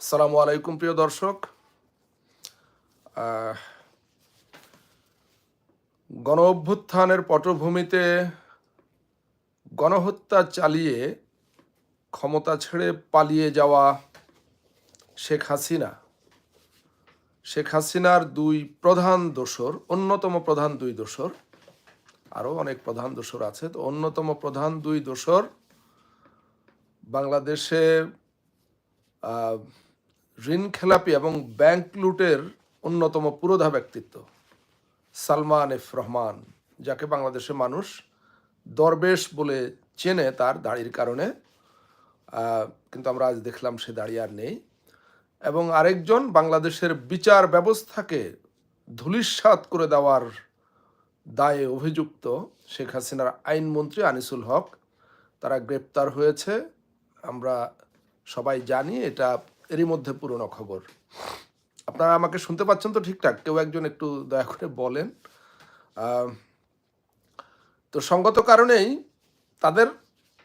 আসসালামু আলাইকুম, প্রিয় দর্শক। গণ অভ্যুত্থানের পটভূমিতে গণহত্যা চালিয়ে ক্ষমতা ছেড়ে পালিয়ে যাওয়া শেখ হাসিনা। শেখ হাসিনার দুই প্রধান দোসর অন্যতম প্রধান দুই দোসর আরও অনেক প্রধান দোসর আছে, তো অন্যতম প্রধান দুই দোসর বাংলাদেশে ঋণ খেলাপি এবং ব্যাংক লুটের অন্যতম পুরোধা ব্যক্তিত্ব সালমান এফ রহমান, যাকে বাংলাদেশের মানুষ দরবেশ বলে চেনে তার দাড়ির কারণে। কিন্তু আমরা আজ দেখলাম সে দাড়ি আর নেই। এবং আরেকজন বাংলাদেশের বিচার ব্যবস্থাকে ধূলিসাৎ করে দেওয়ার দায়ে অভিযুক্ত শেখ হাসিনার আইনমন্ত্রী আনিসুল হক, তারা গ্রেপ্তার হয়েছে। আমরা সবাই জানি এটা এরই মধ্যে পুরনো খবর। আপনারা আমাকে শুনতে পাচ্ছেন তো ঠিকঠাক? কেউ একজন একটু দয়া করে বলেন। তো সঙ্গত কারণেই তাদের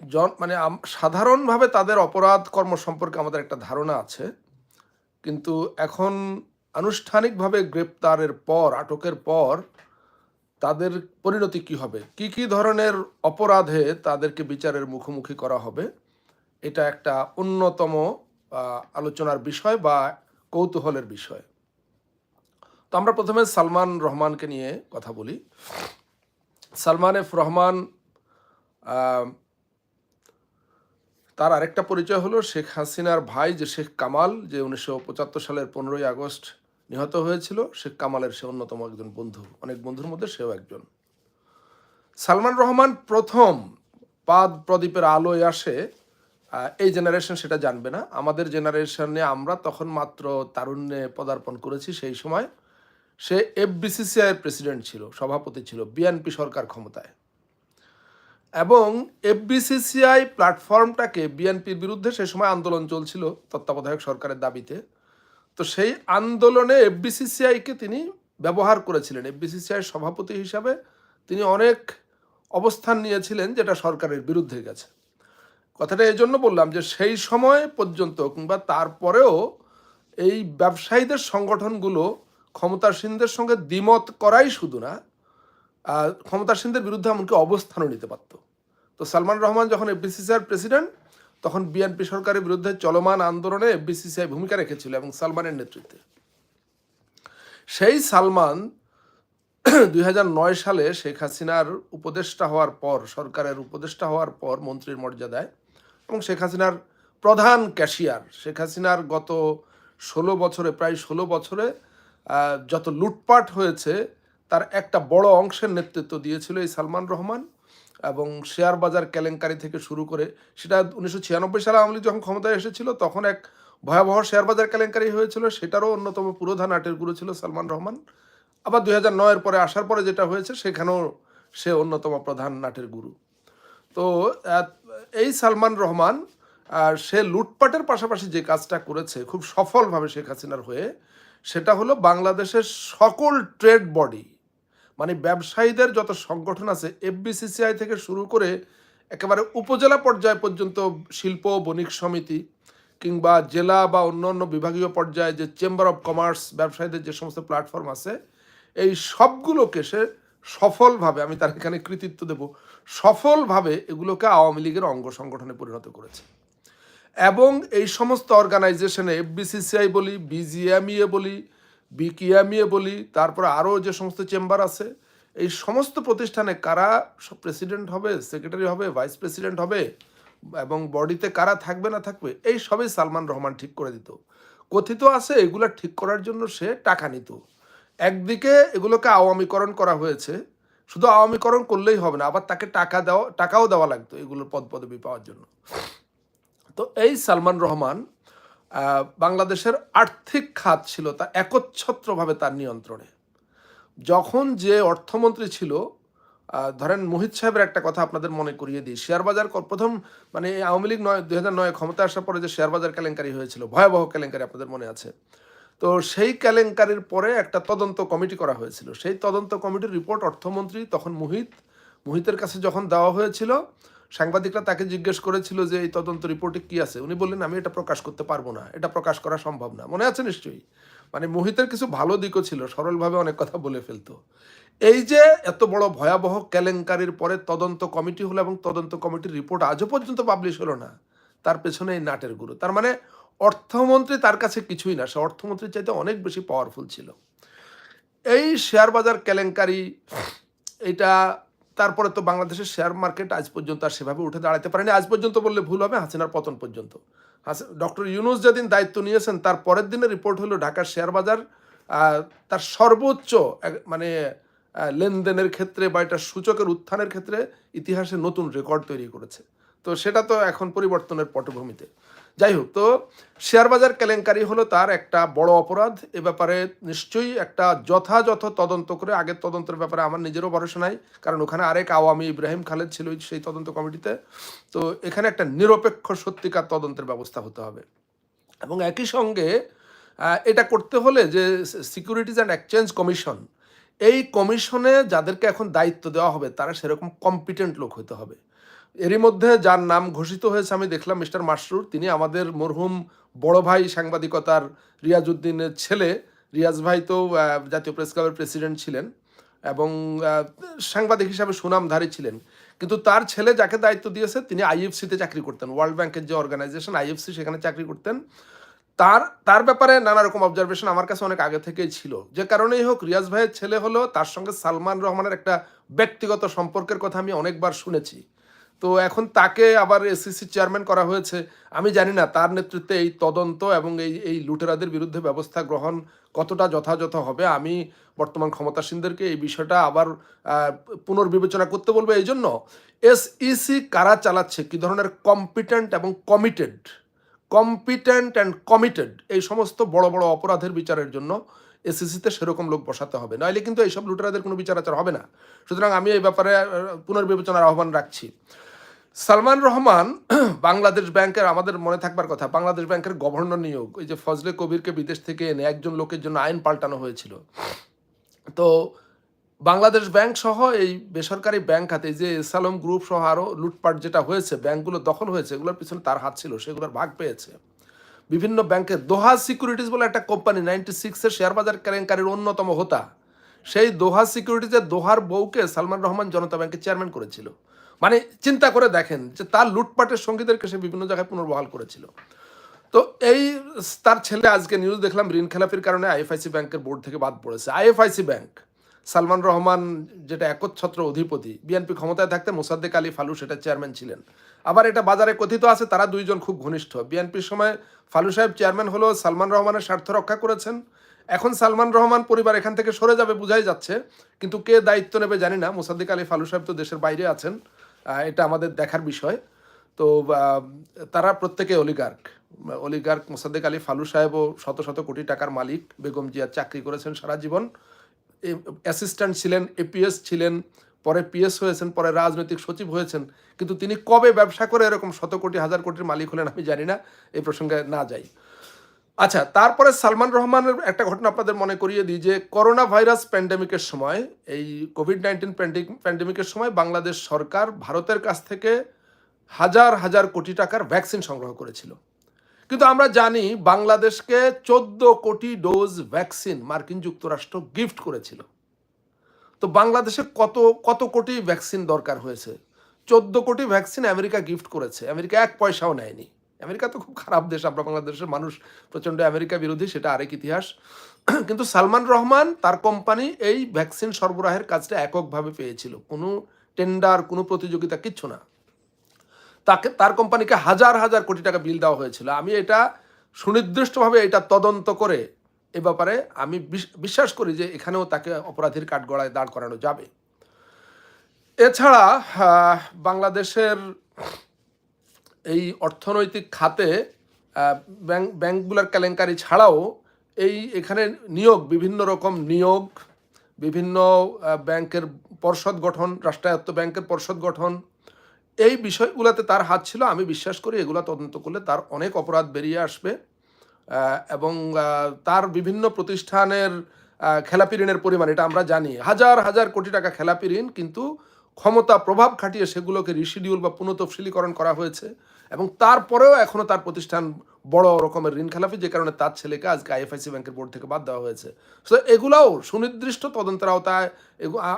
জন মানে সাধারণভাবে তাদের অপরাধ কর্ম সম্পর্কে আমাদের একটা ধারণা আছে। কিন্তু এখন আনুষ্ঠানিকভাবে গ্রেপ্তারের পর, আটকের পর তাদের পরিণতি কি হবে? কি কি ধরনের অপরাধে তাদেরকে বিচারের মুখোমুখি করা হবে? এটা একটা অন্যতম আলোচনার বিষয় বা কৌতূহলের বিষয়। তো আমরা প্রথমে সালমান রহমানকে নিয়ে কথা বলি। সালমান এফ রহমান তার আরেকটা পরিচয় হলো শেখ হাসিনার ভাই যে শেখ কামাল, যে উনিশশো পঁচাত্তর সালের পনেরোই আগস্ট নিহত হয়েছিল। শেখ কামালের সে অন্যতম একজন বন্ধু, অনেক বন্ধুর মধ্যে সেও একজন। সালমান রহমান প্রথম পাদ প্রদীপের আলোয় আসে এই জেনারেশন সেটা জানবে না। আমাদের জেনারেশনে আমরা তখন মাত্র তারুণ্যে পদার্পণ করেছি, সেই সময় সে এফবিসিসিআই এর প্রেসিডেন্ট ছিল, সভাপতি ছিল বিএনপি সরকার ক্ষমতায়। এবং এফবিসিসিআই প্ল্যাটফর্মটাকে বিএনপির বিরুদ্ধে সে সময় আন্দোলন চলছিল, তত্ত্বাবধায়ক সরকারের দাবিতে। তো সেই আন্দোলনে এফবিসিসিআইকে তিনি ব্যবহার করেছিলেন। এফবিসিসিআই সভাপতি হিসাবে তিনি অনেক অবস্থান নিয়েছিলেন, যেটা সরকারের বিরুদ্ধে গেছে। কথাটা এই জন্য বললাম যে সেই সময় পর্যন্ত কিংবা তারপরেও এই ব্যবসায়ীদের সংগঠনগুলো ক্ষমতাসীনদের সঙ্গে দ্বিমত করাই শুধু না ক্ষমতাসীনদের বিরুদ্ধে এমনকি অবস্থানও নিতে পারত। তো সালমান রহমান যখন এফবিসিসিআর প্রেসিডেন্ট, তখন বিএনপি সরকারের বিরুদ্ধে চলমান আন্দোলনে এফবিসিসিআই ভূমিকা রেখেছিল এবং সালমানের নেতৃত্বে। সেই সালমান দুই হাজার নয় সালে শেখ হাসিনার উপদেষ্টা হওয়ার পর, সরকারের উপদেষ্টা হওয়ার পর মন্ত্রীর মর্যাদায় এবং শেখ হাসিনার প্রধান ক্যাশিয়ার। শেখ হাসিনার গত ষোলো বছরে, প্রায় ষোলো বছরে যত লুটপাট হয়েছে, তার একটা বড় অংশের নেতৃত্ব দিয়েছিল এই সালমান রহমান এবং শেয়ার বাজার কেলেঙ্কারি থেকে শুরু করে সেটা উনিশশো ছিয়ানব্বই সালে আওয়ামী যখন ক্ষমতায় এসেছিল, তখন এক ভয়াবহ শেয়ার বাজার কেলেঙ্কারি হয়েছিল। সেটারও অন্যতম পুরোধা নাটের গুরু ছিল সালমান রহমান। আবার দুই হাজার নয়ের পরে আসার পরে যেটা হয়েছে, সেখানেও সে অন্যতম প্রধান নাটের গুরু। তো এই সালমান রহমান আর সে লুটপাটের পাশাপাশি যে কাজটা করেছে, খুব সফলভাবে শেখ হাসিনার হয়ে, সেটা হলো বাংলাদেশের সকল ট্রেড বডি মানে ব্যবসায়ীদের যত সংগঠন আছে এফবিসিসিআই থেকে শুরু করে একেবারে উপজেলা পর্যায় পর্যন্ত শিল্প, বণিক সমিতি কিংবা জেলা বা অন্য অন্য বিভাগীয় পর্যায়ে যে চেম্বার অফ কমার্স ব্যবসায়ীদের যে সমস্ত প্ল্যাটফর্ম আছে, এই সবগুলোকে সে সফলভাবে, আমি তার এখানে কৃতিত্ব দেব, সফলভাবে এগুলোকে আওয়ামী লীগের অঙ্গ সংগঠনে পরিণত করেছে। এবং এই সমস্ত অর্গানাইজেশনে এফবিসিসিআই বলি বিজিএমইএ বলি বিকিএমইএ বলি, তারপরে আরও যে সমস্ত চেম্বার আছে, এই সমস্ত প্রতিষ্ঠানে কারা প্রেসিডেন্ট হবে সেক্রেটারি হবে ভাইস প্রেসিডেন্ট হবে, এবং বডিতে কারা থাকবে না থাকবে, এই সবই সালমান রহমান ঠিক করে দিত। কথিত আছে, এগুলা ঠিক করার জন্য সে টাকা নিত। একদিকে এগুলোকে আওয়ামীকরণ করা হয়েছে, শুধু আওয়ামীকরণ করলেই হবে না, আবার তাকে টাকা দেওয়া, টাকাও দেওয়া লাগতো এগুলোর পদ পদবি পাওয়ার জন্য। তো এই সালমান রহমান বাংলাদেশের আর্থিক খাত ছিল তা একচ্ছত্রভাবে তার নিয়ন্ত্রণে। যখন যে অর্থমন্ত্রী ছিল ধরেন মোহিত সাহেবের একটা কথা আপনাদের মনে করিয়ে দিই শেয়ার বাজার প্রথম মানে আওয়ামী লীগ নয়, দুই হাজার নয় ক্ষমতা আসার পরে যে শেয়ার বাজার কেলেঙ্কারি হয়েছিল, ভয়াবহ কেলেঙ্কারি আপনাদের মনে আছে তো সেই কেলেঙ্কারির পরে একটা তদন্ত কমিটি করা হয়েছিল। সেই তদন্ত কমিটির রিপোর্ট অর্থমন্ত্রী তখন মুহিত। মুহিতের কাছে যখন দেওয়া হয়েছিল, সাংবাদিকরা তাকে জিজ্ঞেস করেছিল যে, এই তদন্ত রিপোর্টে কি আছে? উনি বললেন, আমি এটা প্রকাশ করতে পারব না। এটা প্রকাশ করা সম্ভব না। মনে আছে নিশ্চয়ই? মানে মোহিতের কিছু ভালো দিকও ছিল, সরলভাবে অনেক কথা বলে ফেলতো। এই যে এত বড় ভয়াবহ কেলেঙ্কারির পরে তদন্ত কমিটি হলো এবং তদন্ত কমিটির রিপোর্ট আজও পর্যন্ত পাবলিশ হলো না, তার পেছনে এই নাটের গুরু। তার মানে অর্থমন্ত্রী তার কাছে কিছুই না, সে অর্থমন্ত্রীর চাইতে অনেক বেশি পাওয়ারফুল ছিল। এই শেয়ার বাজার কেলেঙ্কারি, এটা তারপরে তো বাংলাদেশের শেয়ার মার্কেট আজ পর্যন্ত আর সেভাবে উঠে দাঁড়াতে পারেনি। আজ পর্যন্ত বললে ভুল হবে, হাসিনার পতন পর্যন্ত। ডক্টর ইউনুস যেদিন দায়িত্ব নিয়েছেন, তার পরের দিনে রিপোর্ট হলো ঢাকার শেয়ার বাজার তার সর্বোচ্চ মানে লেনদেনের ক্ষেত্রে বা এটা সূচকের উত্থানের ক্ষেত্রে ইতিহাসে নতুন রেকর্ড তৈরি করেছে। তো সেটা তো এখন পরিবর্তনের পটভূমিতে। যাই হোক তো শেয়ার বাজার কেলেঙ্কারি হলো তার একটা বড় অপরাধ। এ ব্যাপারে নিশ্চয়ই একটা যথাযথ তদন্ত করে, আগের তদন্তের ব্যাপারে আমার নিজেরও ভরসা নাই, কারণ ওখানে আরেক আওয়ামী ইব্রাহিম খালেদ ছিল সেই তদন্ত কমিটিতে। তো এখানে একটা নিরপেক্ষ সত্যিকার তদন্তের ব্যবস্থা হতে হবে। এবং একই সঙ্গে এটা করতে হলে যে সিকিউরিটিজ অ্যান্ড এক্সচেঞ্জ কমিশন এই কমিশনে যাদেরকে এখন দায়িত্ব দেওয়া হবে, তারা সেরকম কম্পিটেন্ট লোক হতে হবে। এরই মধ্যে যার নাম ঘোষিত হয়েছে, আমি দেখলাম মিস্টার মাসরুর তিনি আমাদের মরহুম বড় ভাই সাংবাদিকতার রিয়াজউদ্দিনের ছেলে। রিয়াজ ভাই তো জাতীয় প্রেস ক্লাবের প্রেসিডেন্ট ছিলেন এবং সাংবাদিক হিসাবে সুনামধারী ছিলেন। কিন্তু তার ছেলে যাকে দায়িত্ব দিয়েছে, তিনি আইএফসিতে চাকরি করতেন। ওয়ার্ল্ড ব্যাংকের যে অর্গানাইজেশন, আইএফসি সেখানে চাকরি করতেন। তার তার ব্যাপারে নানা রকম অবজারভেশন আমার কাছে অনেক আগে থেকেই ছিল। যে কারণেই হোক, রিয়াজ ভাইয়ের ছেলে হলো তার সঙ্গে সালমান রহমানের একটা ব্যক্তিগত সম্পর্কের কথা আমি অনেকবার শুনেছি। তো এখন তাকে আবার এসিসি চেয়ারম্যান করা হয়েছে। আমি জানি না তার নেতৃত্বে এই তদন্ত এবং এই এই লুটেরাদের বিরুদ্ধে ব্যবস্থা গ্রহণ কতটা যথাযথ হবে। আমি বর্তমান ক্ষমতাসীনদেরকে এই বিষয়টা আবার পুনর্বিবেচনা করতে বলব এই জন্য। এসইসি কারা চালাচ্ছে? কি ধরনের কম্পিটেন্ট এবং কমিটেড কম্পিটেন্ট অ্যান্ড কমিটেড এই সমস্ত বড় বড় অপরাধের বিচারের জন্য এসিসিতে সেরকম লোক বসাতে হবে। নইলে কিন্তু এইসব লুটেরাদের কোনো বিচার আচার হবে না। সুতরাং আমি এই ব্যাপারে পুনর্বিবেচনার আহ্বান রাখছি। সালমান রহমান বাংলাদেশ ব্যাংকের, আমাদের মনে থাকবার কথা, বাংলাদেশ ব্যাংকের গভর্নর নিয়োগ। ওই যে ফজলে কবিরকে বিদেশ থেকে এনে একজন লোকের জন্য আইন পাল্টানো হয়েছিল। তো বাংলাদেশ ব্যাংক সহ এই বেসরকারি ব্যাংক খাতে যে এসালম গ্রুপ সহ আরও লুটপাট যেটা হয়েছে, ব্যাংকগুলো দখল হয়েছে, এগুলোর পিছনে তার হাত ছিল, সেগুলোর ভাগ পেয়েছে। বিভিন্ন ব্যাংকের দোহা সিকিউরিটিজ বলে একটা কোম্পানি, নাইনটি সিক্সের শেয়ার বাজার কেলেঙ্কারির অন্যতম হোতা। সেই দোহা সিকিউরিটিজের দোহার বউকে সালমান রহমান জনতা ব্যাংকের চেয়ারম্যান করেছিল। মানে চিন্তা করে দেখেন যে তার লুটপাটের সঙ্গীদেরকে সে বিভিন্ন জায়গায় পুনর্বহাল করেছিল। তো এই তার ছেলে আজকে নিউজ দেখলাম, ঋণ খেলাপির কারণে আইএফআইসি ব্যাংকের বোর্ড থেকে বাদ পড়েছে। আইএফআইসি ব্যাংক, সালমান রহমান যেটা একচ্ছত্র অধিপতি, বিএনপি ক্ষমতায় থাকতে মোসাদ্দেক আলী ফালু সেটা চেয়ারম্যান ছিলেন। আবার এটা বাজারে কথিত আছে, তারা দুইজন খুব ঘনিষ্ঠ। বিএনপির সময় ফালু সাহেব চেয়ারম্যান হলেও সালমান রহমানের স্বার্থ রক্ষা করেছেন। এখন সালমান রহমান পরিবার এখান থেকে সরে যাবে, বোঝাই যাচ্ছে। কিন্তু কে দায়িত্ব নেবে জানি না, মোসাদ্দেক আলী ফালু সাহেব তো দেশের বাইরে আছেন। এটা আমাদের দেখার বিষয়। তো তারা প্রত্যেকে অলিগার্ক অলিগার্ক মোসাদ্দেক আলী ফালু সাহেবও শত শত কোটি টাকার মালিক, বেগম জিয়ার চাকরি করেছেন সারা জীবন। অ্যাসিস্ট্যান্ট ছিলেন এপিএস ছিলেন, পরে পিএস হয়েছেন, পরে রাজনৈতিক সচিব হয়েছেন। কিন্তু তিনি কবে ব্যবসা করে এরকম শত কোটি, হাজার কোটির মালিক হলেন আমি জানি না এই প্রসঙ্গে না যাই। আচ্ছা তারপরে সালমান রহমানের একটা ঘটনা আপনাদের মনে করিয়ে দিই যে করোনা ভাইরাস প্যান্ডেমিকের সময়, এই কোভিড নাইন্টিন প্যান্ডেমিকের সময় বাংলাদেশ সরকার ভারতের কাছ থেকে হাজার হাজার কোটি টাকার ভ্যাকসিন সংগ্রহ করেছিল। কিন্তু আমরা জানি বাংলাদেশকে চোদ্দ কোটি ডোজ ভ্যাকসিন মার্কিন যুক্তরাষ্ট্র গিফট করেছিল। তো বাংলাদেশে কত কত কোটি ভ্যাকসিন দরকার হয়েছে? চোদ্দ কোটি ভ্যাকসিন আমেরিকা গিফট করেছে। আমেরিকা এক পয়সাও নেয়নি। আমেরিকা তো খুব খারাপ দেশ, আমরা বাংলাদেশের মানুষ, প্রচণ্ড আমেরিকা বিরোধী, সেটা আরেক ইতিহাস। কিন্তু সালমান রহমান তার কোম্পানি এই ভ্যাকসিন সরবরাহের কাজটা এককভাবে পেয়েছিল। কোনো টেন্ডার, কোনো প্রতিযোগিতা, কিচ্ছু না। তাকে, তার কোম্পানিকে হাজার হাজার কোটি টাকা বিল দেওয়া হয়েছিল। আমি এটা সুনির্দিষ্টভাবে এটা তদন্ত করে এ ব্যাপারে আমি বিশ- বিশ্বাস করি যে এখানেও তাকে অপরাধীর কাঠগড়ায় দাঁড় করানো যাবে। এছাড়া বাংলাদেশের এই অর্থনৈতিক খাতে ব্যাংক, ব্যাংকগুলোর কেলেঙ্কারি ছাড়াও এই এখানে নিয়োগ, বিভিন্ন রকম নিয়োগ, বিভিন্ন ব্যাংকের পর্ষদ গঠন, রাষ্ট্রায়ত্ত ব্যাংকের পর্ষদ গঠন। এই বিষয়গুলোতে তার হাত ছিল, আমি বিশ্বাস করি এগুলো তদন্ত করলে তার অনেক অপরাধ বেরিয়ে আসবে এবং তার বিভিন্ন প্রতিষ্ঠানের খেলাপি ঋণের পরিমাণ, এটা আমরা জানি। হাজার হাজার কোটি টাকা খেলাপি ঋণ, কিন্তু ক্ষমতা প্রভাব খাটিয়ে সেগুলোকে রিশিডিউল বা পুনঃতফসিলীকরণ করা হয়েছে। এবং তারপরেও এখনও তার প্রতিষ্ঠান বড় রকমের ঋণ খেলাপি যে কারণে তার ছেলেকে আজকে আইএফআইসি ব্যাংকের বোর্ড থেকে বাদ দেওয়া হয়েছে। সো এগুলাও সুনির্দিষ্ট তদন্তের আওতায়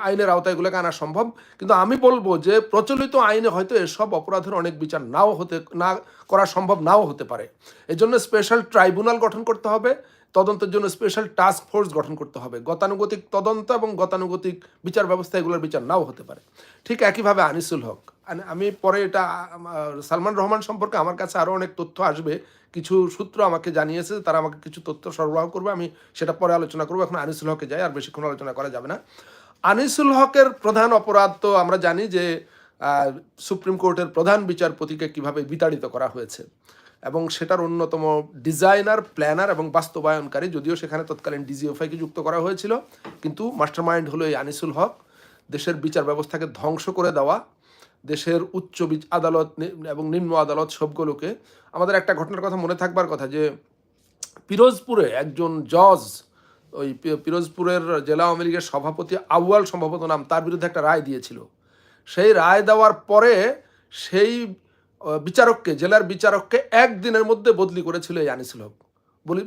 আইনের আওতায় এগুলোকে আনা সম্ভব। কিন্তু আমি বলব যে প্রচলিত আইনে হয়তো এসব অপরাধের অনেক বিচার নাও হতে না করা সম্ভব নাও হতে পারে। এজন্য স্পেশাল ট্রাইব্যুনাল গঠন করতে হবে। তদন্তের জন্য স্পেশাল টাস্ক ফোর্স গঠন করতে হবে। গতানুগতিক তদন্ত এবং গতানুগতিক বিচার ব্যবস্থা এগুলোর বিচার নাও হতে পারে। ঠিক একইভাবে আনিসুল হক। আমি পরে এটা সালমান রহমান সম্পর্কে আমার কাছে আরও অনেক তথ্য আসবে। কিছু সূত্র আমাকে জানিয়েছে, তারা আমাকে কিছু তথ্য সরবরাহ করবে। আমি সেটা পরে আলোচনা করব। এখন আনিসুল হকে যাই, আর বেশিক্ষণ আলোচনা করা যাবে না। আনিসুল হকের প্রধান অপরাধ তো আমরা জানি যে সুপ্রিম কোর্টের প্রধান বিচারপতিকে কীভাবে বিতাড়িত করা হয়েছে। এবং সেটার অন্যতম ডিজাইনার, প্ল্যানার এবং বাস্তবায়নকারী, যদিও সেখানে তৎকালীন ডিজিএফআইকে যুক্ত করা হয়েছিল, কিন্তু মাস্টারমাইন্ড হলো এই আনিসুল হক। দেশের বিচার ব্যবস্থাকে ধ্বংস করে দেওয়া, দেশের উচ্চ আদালত এবং নিম্ন আদালত সবগুলোকে। আমাদের একটা ঘটনার কথা মনে থাকবার কথা যে, পিরোজপুরে একজন জজ, ওই পিরোজপুরের জেলা আওয়ামী লীগের সভাপতি আউয়াল সম্ভবত নাম, তার বিরুদ্ধে একটা রায় দিয়েছিল। সেই রায় দেওয়ার পরে সেই বিচারককে, জেলার বিচারককে একদিনের মধ্যে বদলি করেছিল এই আনিসুল হক।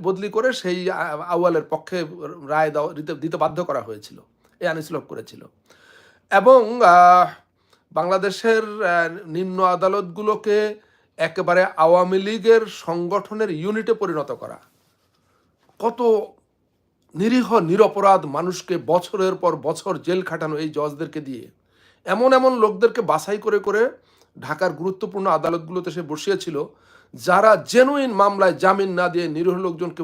বদলি করে সেই আ- আউয়ালের পক্ষে রায় দেওয়া দিতে- দিতে বাধ্য করা হয়েছিল, এই আনিসুল হক করেছিল। এবং বাংলাদেশের নিম্ন আদালতগুলোকে একেবারে আওয়ামী লীগের সংগঠনের ইউনিটে পরিণত করা। কত নিরীহ, নিরপরাধ মানুষকে বছরের পর বছর জেল খাটানো এই জজদেরকে দিয়ে, এমন এমন লোকদেরকে বাছাই করে করে ঢাকার গুরুত্বপূর্ণ আদালতগুলোতে সে বসিয়েছিল, যারা জেনুইন মামলায় জামিন না দিয়ে নিরীহ লোকজনকে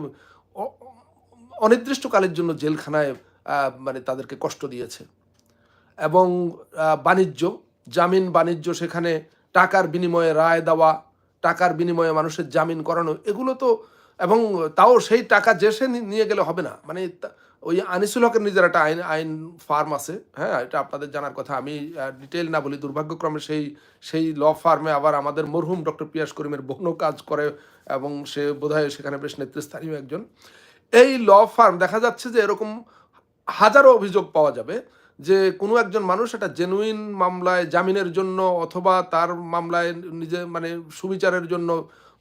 অনির্দিষ্টকালের জন্য জেলখানায় মানে তাদেরকে কষ্ট দিয়েছে। এবং বাণিজ্য, জামিন বাণিজ্য সেখানে টাকার বিনিময়ে রায় দেওয়া, টাকার বিনিময়ে মানুষের জামিন করানো, এগুলো তো এবং তাও সেই টাকা যে সে নিয়ে গেলে হবে না। মানে ওই আনিসুল হকের নিজের একটা আইন আইন ফার্ম আছে হ্যাঁ এটা আপনাদের জানার কথা। আমি ডিটেল না বলি, দুর্ভাগ্যক্রমে সেই সেই ল ফার্মে আবার আমাদের মরহুম ডক্টর পিয়াস করিমের বোনও কাজ করে এবং সে বোধহয় সেখানে বেশ নেতৃস্থানীয় একজন। এই ল ফার্ম দেখা যাচ্ছে যে এরকম হাজারো অভিযোগ পাওয়া যাবে। যে কোনো একজন মানুষ একটা জেনুইন মামলায়, জামিনের জন্য অথবা তার মামলায় নিজে মানে সুবিচারের জন্য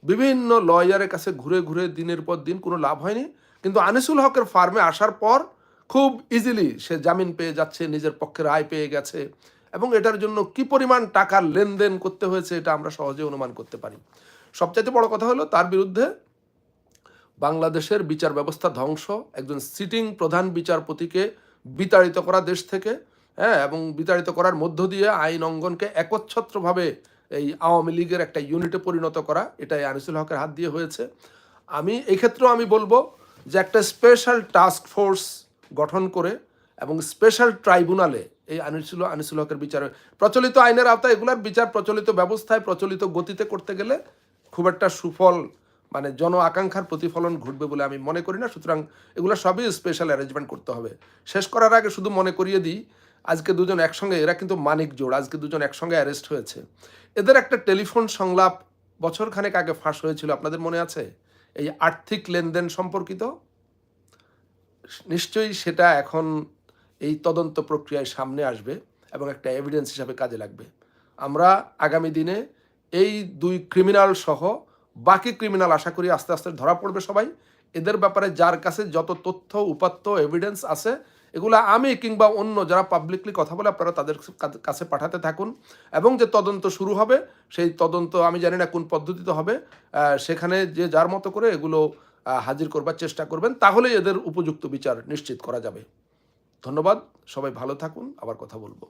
বিভিন্ন লয়ারের কাছে ঘুরে ঘুরে দিনের পর দিন কোনো লাভ হয়নি। কিন্তু আনিসুল হকের ফার্মে আসার পর খুব ইজিলি সে জামিন পেয়ে যাচ্ছে, নিজের পক্ষে রায় পেয়ে গেছে। এবং এটার জন্য কি পরিমাণ টাকার লেনদেন করতে হয়েছে এটা আমরা সহজে অনুমান করতে পারি। সবচাইতে বড় কথা হলো তার বিরুদ্ধে বাংলাদেশের বিচার ব্যবস্থা ধ্বংস। একজন সিটিং প্রধান বিচারপতিকে বিতাড়িত করা দেশ থেকে হ্যাঁ এবং বিতাড়িত করার মধ্য দিয়ে আইন অঙ্গনকে একচ্ছত্রভাবে এই আওয়ামী লীগের একটা ইউনিটে পরিণত করা, এটাই আনিসুল হকের হাত দিয়ে হয়েছে। আমি, এই ক্ষেত্রেও আমি বলব যে একটা স্পেশাল টাস্ক ফোর্স গঠন করে এবং স্পেশাল ট্রাইব্যুনালে এই আনিসুল আনিসুল হকের বিচারে প্রচলিত আইনের আওতায় এগুলার বিচার প্রচলিত ব্যবস্থায় প্রচলিত গতিতে করতে গেলে খুব একটা সুফল মানে জন আকাঙ্ক্ষার প্রতিফলন ঘটবে বলে আমি মনে করি না। সুতরাং এগুলো সবই স্পেশাল অ্যারেঞ্জমেন্ট করতে হবে। শেষ করার আগে শুধু মনে করিয়ে দিই, আজকে দুজন একসঙ্গে, এরা কিন্তু মানিক জোড়, আজকে দুজন একসঙ্গে অ্যারেস্ট হয়েছে। এদের একটা টেলিফোন সংলাপ বছরখানেক আগে ফাঁস হয়েছিল, আপনাদের মনে আছে? এই আর্থিক লেনদেন সম্পর্কিত? নিশ্চয়ই সেটা এখন এই তদন্ত প্রক্রিয়ায় সামনে আসবে এবং একটা এভিডেন্স হিসাবে কাজে লাগবে। আমরা আগামী দিনে এই দুই ক্রিমিনাল সহ বাকি ক্রিমিনাল আশা করি আস্তে আস্তে ধরা পড়বে সবাই। এদের ব্যাপারে যার কাছে যত তথ্য, উপাত্ত এভিডেন্স আছে, এগুলো আমি কিংবা অন্য যারা পাবলিকলি কথা বলে, আপনারা তাদের কাছে পাঠাতে থাকুন। এবং যে তদন্ত শুরু হবে, সেই তদন্ত আমি জানি না কোন পদ্ধতিতে হবে সেখানে যে যার মতো করে এগুলো হাজির করবার চেষ্টা করবেন, তাহলেই এদের উপযুক্ত বিচার নিশ্চিত করা যাবে। ধন্যবাদ, সবাই ভালো থাকুন, আবার কথা বলব।